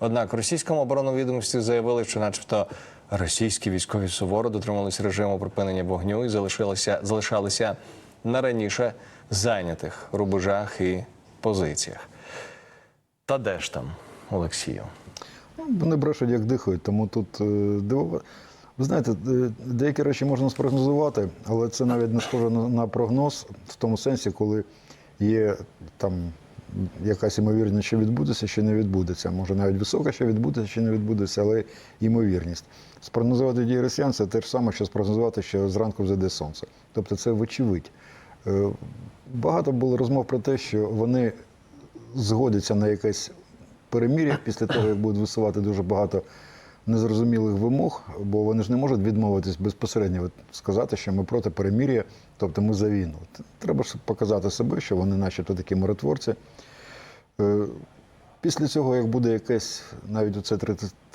Однак російському оборонному відомстві заявили, що, начебто, російські військові суворо дотримались режиму припинення вогню і залишилися, залишалися на раніше зайнятих рубежах і позиціях. Та де ж там, Олексію? Ну, Вони брешуть, як дихають, тому тут е, дивова. Ви знаєте, е, деякі речі можна спрогнозувати, але це навіть не схоже на прогноз в тому сенсі, коли є там якась ймовірність, що відбудеться, що не відбудеться. Може навіть висока, що відбудеться, що не відбудеться, але ймовірність. Спрогнозувати дії росіян це те ж саме, що спрогнозувати, що зранку взойде сонце. Тобто це вочевидь. Е, Багато було розмов про те, що вони згодяться на якесь перемір'я після того, як будуть висувати дуже багато незрозумілих вимог, бо вони ж не можуть відмовитись безпосередньо сказати, що ми проти перемір'я, тобто ми за війну. Треба ж показати себе, що вони начебто такі миротворці. Е, Після цього, як буде якесь навіть оце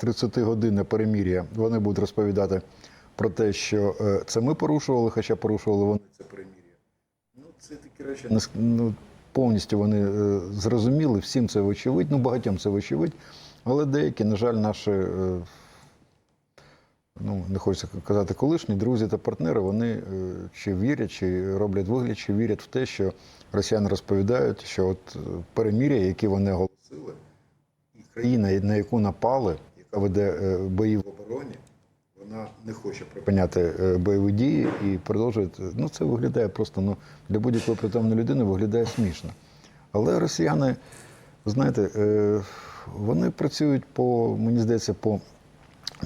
30-годинне перемір'я, вони будуть розповідати про те, що е, це ми порушували, хоча порушували вони це перемір'я. Ну, це такі речі. Ну, повністю вони е, зрозуміли, всім це вочевидь, ну багатьом це вочевидь, але деякі, на жаль, наші, ну не хочеться казати, колишні друзі та партнери, вони е, чи вірять, чи роблять вигляд, чи вірять в те, що росіяни розповідають, що от е, перемір'я, які вони оголосили, і країна, на яку напали, яка веде е, бої в обороні, вона не хоче припиняти бойові дії і продовжує. Ну, це виглядає просто ну, для будь-якої притомної людини виглядає смішно. Але росіяни, знаєте, вони працюють по, мені здається, по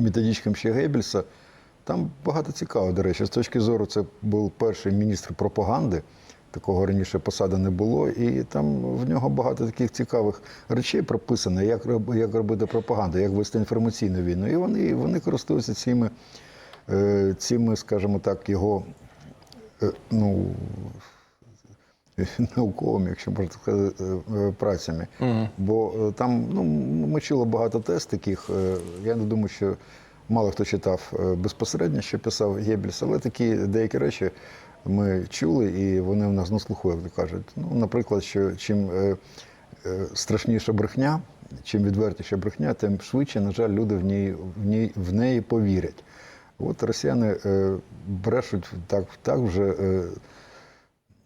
методичкам ще Геббельса. Там багато цікавого, до речі. З точки зору, це був перший міністр пропаганди. Такого раніше посади не було, і там в нього багато таких цікавих речей прописано, як, як робити пропаганду, як вести інформаційну війну. І вони, вони користуються цими, е, цими, скажімо так, його е, ну, науковими, якщо можна так сказати, е, е, працями. Бо е, там ну, ми чули багато тест таких. Я не думаю, що мало хто читав безпосередньо, що писав Геббельс, але такі деякі речі ми чули, і вони в нас на слуху, як то кажуть. Ну, наприклад, що чим страшніша брехня, чим відвертіша брехня, тим швидше, на жаль, люди в ній, в ній, в неї повірять. От росіяни брешуть так, так вже.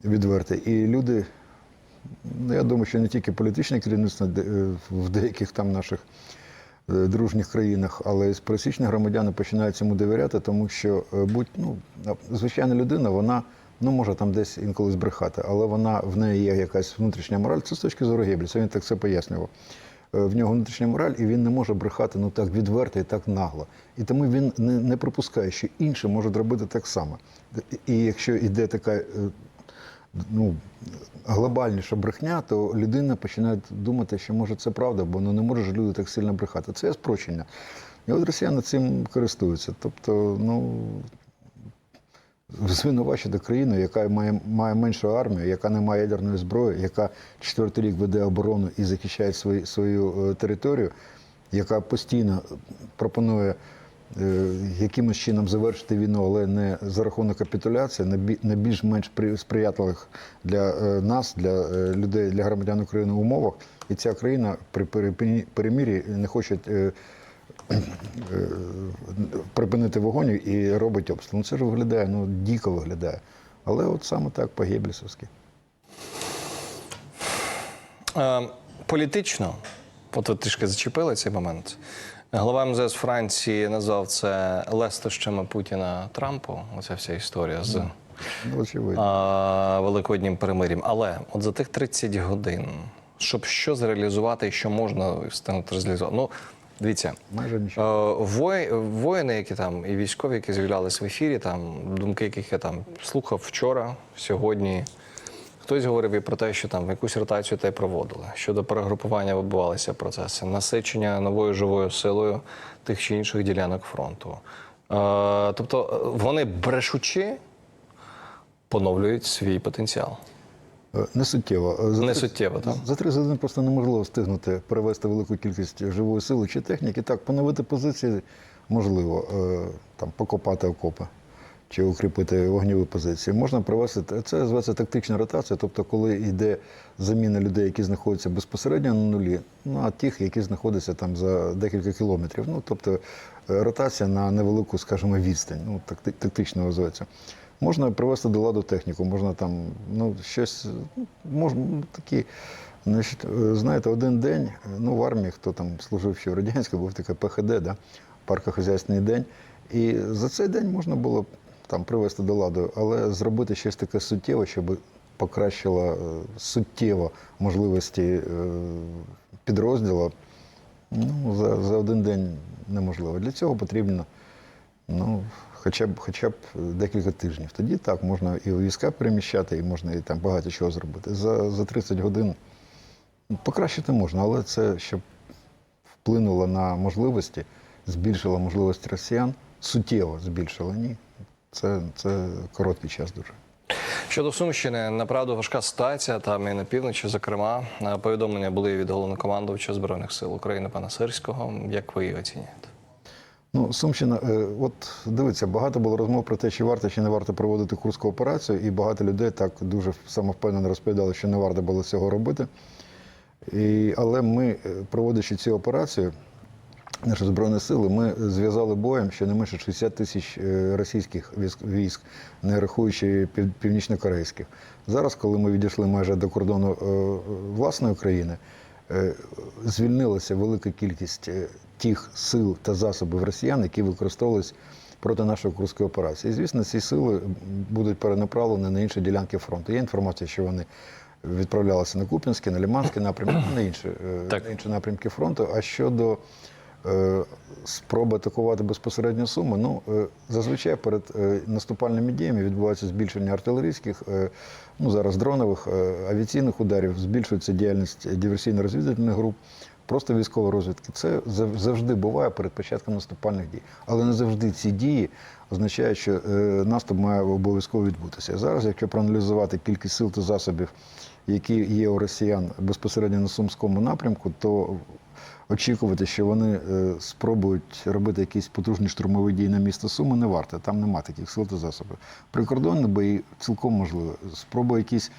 Відверте. І люди, ну я думаю, що не тільки політичне керівництво е, в деяких там наших е, дружніх країнах, але й пересічні громадяни починають цьому довіряти, тому що е, будь ну, звичайна людина, вона ну може там десь інколи збрехати, але вона в неї є якась внутрішня мораль. Це з точки зору Геббельса, він так це пояснював. В нього внутрішня мораль, і він не може брехати ну так відверто і так нагло. І тому він не, не припускає, що інші можуть робити так само. І якщо йде така ну, глобальніша брехня, то людина починає думати, що може це правда, бо ну, не може ж люди так сильно брехати. Це є спрочення. І от росіяни цим користуються. Тобто, ну. Звинувачити країну, яка має, має меншу армію, яка не має ядерної зброї, яка четвертий рік веде оборону і захищає свої, свою е, територію, яка постійно пропонує якимось чином завершити війну, але не за рахунок капітуляції, на більш-менш сприятливих для е, нас, для е, людей, для громадян України умовах. І ця країна при перемір'ї не хоче е, е, припинити вогонь і робить обстріл. Ну це ж виглядає, ну дико виглядає. Але от саме так по-геббельсовськи. Е, політично, от ви трішки зачепили цей момент. Голова МЗС Франції назвав це лестощами Путіна Трампу. Оця вся історія з Ну, а, великоднім перемир'ям. Але от за тих 30 годин, щоб що зреалізувати і що можна встигнути зреалізувати. Ну, дивіться, Майже нічого. Е, воїни, які там, і військові, які з'являлися в ефірі, там думки, яких я там слухав вчора, сьогодні. Хтось говорив і про те, що там якусь ротацію та й проводили. Щодо перегрупування відбувалися процеси, насичення новою живою силою тих чи інших ділянок фронту. Е, тобто е, вони брешучи поновлюють свій потенціал. Е, Не суттєво. За Не суттєво, так? За три години просто неможливо встигнути перевести велику кількість живої сили чи техніки. Так, поновити позиції можливо, там, покопати окопи чи укріпити вогневі позиції. Можна провести це зветься тактична ротація, тобто коли йде заміна людей, які знаходяться безпосередньо на нулі, ну а тих, які знаходяться там за декілька кілометрів. Ну тобто е, ротація на невелику, скажімо, відстань, ну тактично називається. Можна привести до ладу техніку, можна там ну щось, ну, можна ну, такі. Е, знаєте, один день, ну в армії, хто там служив ще в радянській, був таке ПХД, да? паркохозяйственний день. І за цей день можна було там привести до ладу, але зробити щось таке суттєве, щоб покращило е, суттєво можливості е, підрозділу, ну, за, за один день неможливо. Для цього потрібно ну, хоча б, хоча б декілька тижнів. Тоді так, можна і війська переміщати, і можна і там багато чого зробити. За, за 30 годин ну, покращити можна, але це щоб вплинуло на можливості, збільшило можливості росіян, суттєво збільшило. Ні. Це, це короткий час дуже. Щодо Сумщини, направду важка ситуація там і на півночі, зокрема, повідомлення були від головнокомандувача збройних сил України пана Сирського. Як ви її оцінюєте? Ну, Сумщина, е, от дивіться, багато було розмов про те, чи варто чи не варто проводити курську операцію, і багато людей так дуже самовпевнено розповідали, що не варто було цього робити. І, але ми, е, проводячи цю операцію, наші збройні сили, ми зв'язали боєм щонайменше 60 тисяч е, російських військ, не рахуючи пів, північно-корейських. Зараз, коли ми відійшли майже до кордону е, власної країни, е, звільнилася велика кількість тих сил та засобів росіян, які використовувалися проти нашої курської операції. І, звісно, ці сили будуть перенаправлені на інші ділянки фронту. Є інформація, що вони відправлялися на Куп'янський, на Лиманський напрямок, на інші, на інші напрямки фронту. А щодо спроби атакувати безпосередньо Суми, ну е, зазвичай перед е, наступальними діями відбувається збільшення артилерійських, е, ну зараз дронових, е, авіаційних ударів, збільшується діяльність диверсійно-розвідувальних груп. Просто військова розвідки. Це зав- завжди буває перед початком наступальних дій. Але не завжди ці дії означають, що е, наступ має обов'язково відбутися. Зараз, якщо проаналізувати кількість сил та засобів, які є у росіян безпосередньо на Сумському напрямку, то очікувати, що вони е, спробують робити якісь потужні штурмові дії на місто Суми, не варто. Там нема таких сил та засобів. Прикордонні бої цілком можливо. Спроби якісь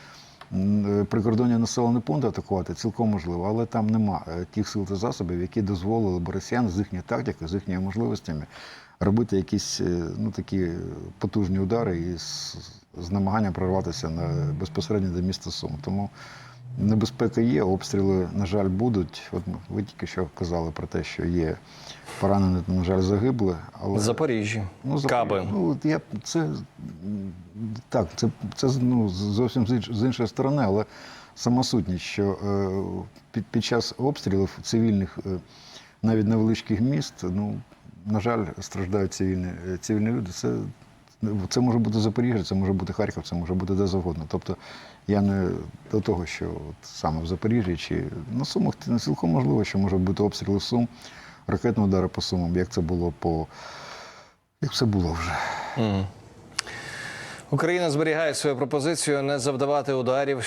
е, прикордонні населені пункти атакувати цілком можливо, але там нема е, тих сил та засобів, які дозволили б росіян з їхньою тактикою, з їхніми можливостями робити якісь ну, такі потужні удари і з, з намаганням прорватися на, безпосередньо до міста Сум. Тому небезпека є, обстріли, на жаль, будуть. От ви тільки що казали про те, що є поранені, на жаль, загибли. Але... Запоріжжі, Ну. Каби. Ну, от я це так, це, це ну, зовсім з іншої сторони, але сама сутність, що е, під, під час обстрілів цивільних, е, навіть невеличких міст, ну, на жаль, страждають цивільні, е, цивільні люди. Це, це може бути Запоріжжя, це може бути Харків, це може бути де завгодно. Тобто я не до того, що от саме в Запоріжжі чи на Сумах не цілком можливо, що може бути обстріли Сум, ракетні удари по Сумам, як це було по. Як це було вже? Україна зберігає свою пропозицію не завдавати ударів.